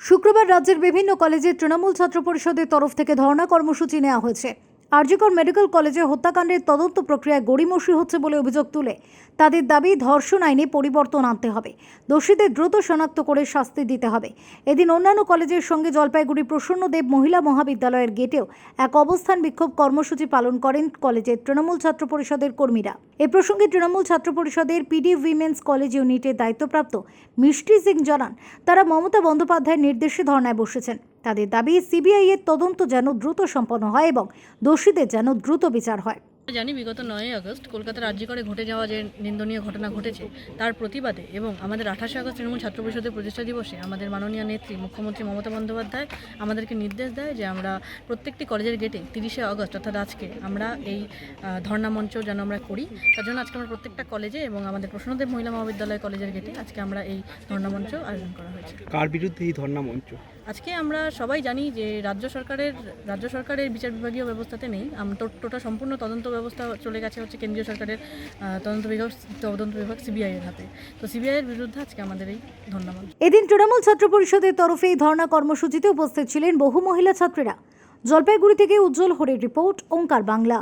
শুক্রবার রাজ্যের বিভিন্ন কলেজের তৃণমূল ছাত্র পরিষদের তরফ থেকে ধর্ণা কর্মসূচি নেওয়া হয়েছে। আরজিকর মেডিকেল কলেজে হত্যাকাণ্ডের তদন্ত প্রক্রিয়ায় গড়িমসি হচ্ছে বলে অভিযোগ তুলে। তাদের দাবি ধর্ষণ আইনে পরিবর্তন আনতে হবে। দোষীদের দ্রুত শনাক্ত করে শাস্তি দিতে হবে। এদিন অন্যান্য কলেজের সঙ্গে জলপাইগুড়ি প্রসন্নদেব মহিলা মহাবিদ্যালয়ের গেটেও এক অবস্থান বিক্ষোভ কর্মসূচি পালন করেন কলেজের তৃণমূল ছাত্র পরিষদের কর্মীরা। এ প্রসঙ্গে তৃণমূল ছাত্র পরিষদের পিডি উইমেন্স কলেজ ইউনিটের দায়িত্বপ্রাপ্ত মিষ্টি সিং জানান, তারা মমতা বন্দ্যোপাধ্যায়ের নির্দেশে ধর্নায় বসেছেন। তাদের দাবি সিবিআইয়ের তদন্ত যেন দ্রুত সম্পন্ন হয় এবং দোষীদের যেন দ্রুত বিচার হয়। জানি বিগত নয়ই আগস্ট কলকাতার রাজ্য করে ঘটে যাওয়া যে নিন্দনীয় ঘটনা ঘটেছে তার প্রতিবাদে এবং আমাদের আঠাশে আগস্ট তৃণমূল ছাত্র পরিষদের প্রতিষ্ঠা দিবসে আমাদের মাননীয় নেত্রী মুখ্যমন্ত্রী মমতা বন্দ্যোপাধ্যায় আমাদেরকে নির্দেশ দেয় যে আমরা প্রত্যেকটি কলেজের গেটে তিরিশে আগস্ট অর্থাৎ আজকে আমরা এই ধর্ণা মঞ্চ যেন আমরা করি। তার জন্য আজকে আমরা প্রত্যেকটা কলেজে এবং আমাদের প্রশ্নদেব মহিলা মহাবিদ্যালয় কলেজের গেটে আজকে আমরা এই ধর্ণা মঞ্চ আয়োজন করা হয়েছে। কার বিরুদ্ধে এই ধর্ণা মঞ্চ? আজকে আমরা সবাই জানি যে রাজ্য সরকারের রাজ্য সরকারের বিচার বিভাগীয় ব্যবস্থাতে নেই। টোটা সম্পূর্ণ তদন্ত ব্যবস্থা চলে গেছে হচ্ছে কেন্দ্রীয় সরকারের তদন্ত বিভাগ তদন্ত বিভাগ সিবিআই এর হাতে। তো সিবিআই এর বিরুদ্ধে আজকে আমাদের এই ধন্যবাদ। এদিন তৃণমূল ছাত্র পরিষদের তরফে এই ধর্ণা কর্মসূচিতে উপস্থিত ছিলেন বহু মহিলা ছাত্রীরা। জলপাইগুড়ি থেকে উজ্জ্বল হরের রিপোর্ট, ওঙ্কার বাংলা।